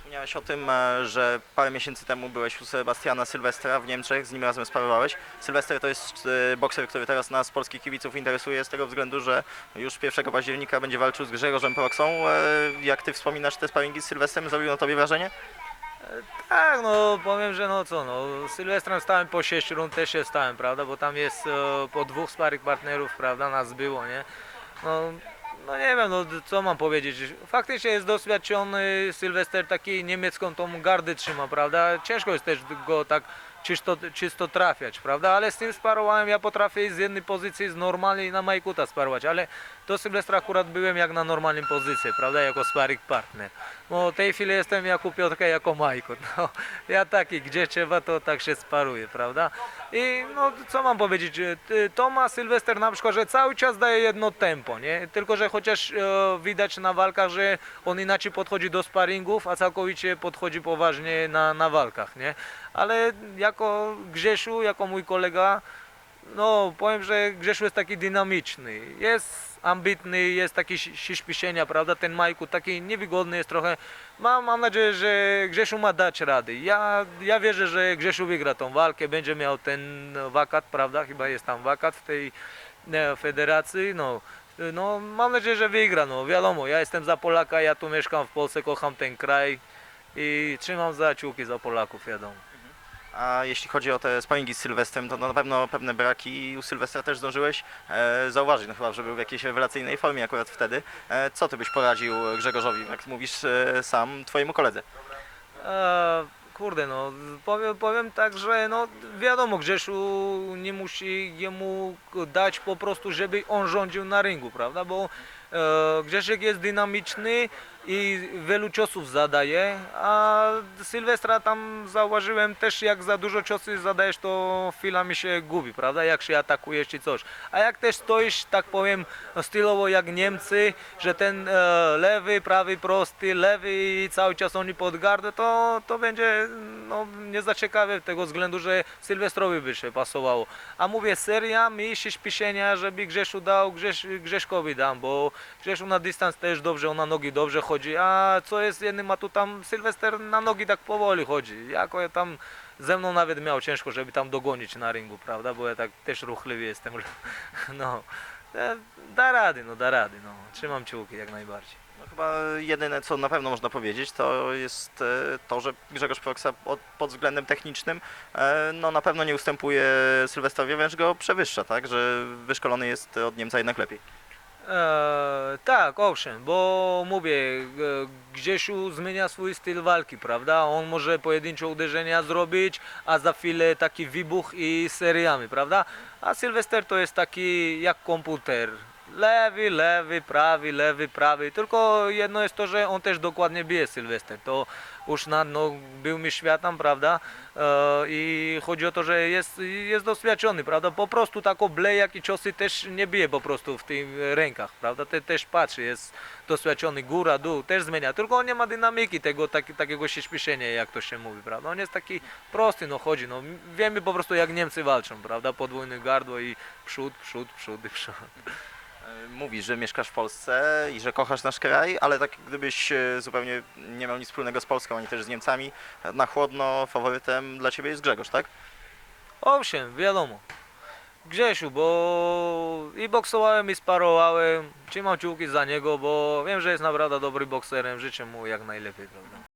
Wspomniałeś o tym, e, że parę miesięcy temu byłeś u Sebastiana Sylwestra w Niemczech, z nim razem sparowałeś. Sylwester to jest e, bokser, który teraz nas, polskich kibiców, interesuje z tego względu, że już 1 października będzie walczył z Grzegorzem Proksą. E, Jak ty wspominasz te sparingi z Sylwestrem, zrobił na tobie wrażenie? Tak, no powiem, że no co, no Sylwestrem stałem po 6 rund, też się stałem, prawda, bo tam jest po dwóch sparych partnerów, prawda, nas było, nie? No, no nie wiem, no co mam powiedzieć, faktycznie jest doświadczony Sylwester, taki niemiecką tą gardę trzyma, prawda, ciężko jest też go tak czysto, czysto trafiać, prawda, ale z tym sparowałem, ja potrafię z jednej pozycji z normalnej na Majkuta sparować, ale do Sylwestra akurat byłem jak na normalnej pozycji, prawda, jako sparring partner. No w tej chwili jestem jako Piotrka, jako Majkut. No, ja taki, gdzie trzeba, to tak się sparuję, prawda? I no co mam powiedzieć, e, ty- Toma Sylwester na przykład, że cały czas daje jedno tempo, nie? Tylko, że chociaż e, widać na walkach, że on inaczej podchodzi do sparingów, a całkowicie podchodzi poważnie na, na walkach, nie? Ale jako Grzesiu, jako mój kolega, no powiem, że Grzesiu jest taki dynamiczny, jest ambitny, jest taki siśpiszenia, prawda, ten Majku taki niewygodny jest trochę. Mam, mam nadzieję, że Grzesiu ma dać rady. Ja, ja wierzę, że Grzesiu wygra tą walkę, będzie miał ten wakat, prawda, chyba jest tam wakat w tej e, federacji, no. No, mam nadzieję, że wygra, no wiadomo, ja jestem za Polaka, ja tu mieszkam w Polsce, kocham ten kraj i trzymam za kciuki za Polaków, wiadomo. A jeśli chodzi o te sparingi z Sylwestrem, to na pewno pewne braki u Sylwestra też zdążyłeś e, zauważyć, no chyba, że był w jakiejś rewelacyjnej formie akurat wtedy. E, co ty byś poradził Grzegorzowi, jak mówisz e, sam, twojemu koledze? E, kurde, no powiem, powiem tak, że no wiadomo, Grzesiu nie musi jemu dać po prostu, żeby on rządził na ringu, prawda? Bo e, jest dynamiczny i wielu ciosów zadaje, a Sylwestra tam zauważyłem też jak za dużo ciosów zadajesz, to chwilami się gubi, prawda? Jak się atakujesz czy coś. A jak też stoisz, tak powiem, stylowo jak Niemcy, że ten e, lewy, prawy, prosty, lewy i cały czas oni pod gardę, to, to będzie no, nie za ciekawe tego względu, że Sylwestrowi by się pasowało. A mówię, seria mi się śpieszenia, żeby Grzeszu dał, Grzesz, Grzeszkowi dam, bo Grzeszu na dystans też dobrze, on na nogi dobrze chodzi, a co jest jednym, a tu tam Sylwester na nogi tak powoli chodzi. Jako ja tam ze mną nawet miał ciężko, żeby tam dogonić na ringu, prawda, bo ja tak też ruchliwy jestem, no. E, Da rady, no da rady, no. Trzymam kciuki jak najbardziej. Chyba jedyne, co na pewno można powiedzieć, to jest e, to, że Grzegorz Proksa od, pod względem technicznym e, no, na pewno nie ustępuje Sylwestrowi, wręcz go przewyższa, tak? Że wyszkolony jest od Niemca jednak lepiej. E, tak, owszem, bo mówię, e, Grzesiu zmienia swój styl walki, prawda? On może pojedyncze uderzenia zrobić, a za chwilę taki wybuch i seriami, prawda? A Sylwester to jest taki jak komputer. Lewy, lewy, prawy, lewy, prawy. Tylko jedno jest to, że on też dokładnie bije Sylwester. To już na, no, był mi światem, prawda? E, I chodzi o to, że jest, jest doświadczony, prawda? Po prostu tak oblejak i ciosy też nie bije po prostu w tych rękach, prawda? Te, też patrzy, jest doświadczony, góra, dół, też zmienia. Tylko on nie ma dynamiki tego, taki, takiego się śpieszenia, jak to się mówi, prawda? On jest taki prosty, no chodzi, no wiemy po prostu jak Niemcy walczą, prawda? Podwójne gardło i przód, przód, przód i przód. E, Mówisz, że mieszkasz w Polsce i że kochasz nasz kraj, ale tak gdybyś e, zupełnie nie miał nic wspólnego z Polską, ani też z Niemcami, na chłodno faworytem dla ciebie jest Grzegorz, tak? Owszem, wiadomo. Grzesiu, bo i boksowałem i sparowałem, trzymam kciuki za niego, bo wiem, że jest naprawdę dobrym bokserem, życzę mu jak najlepiej, prawda?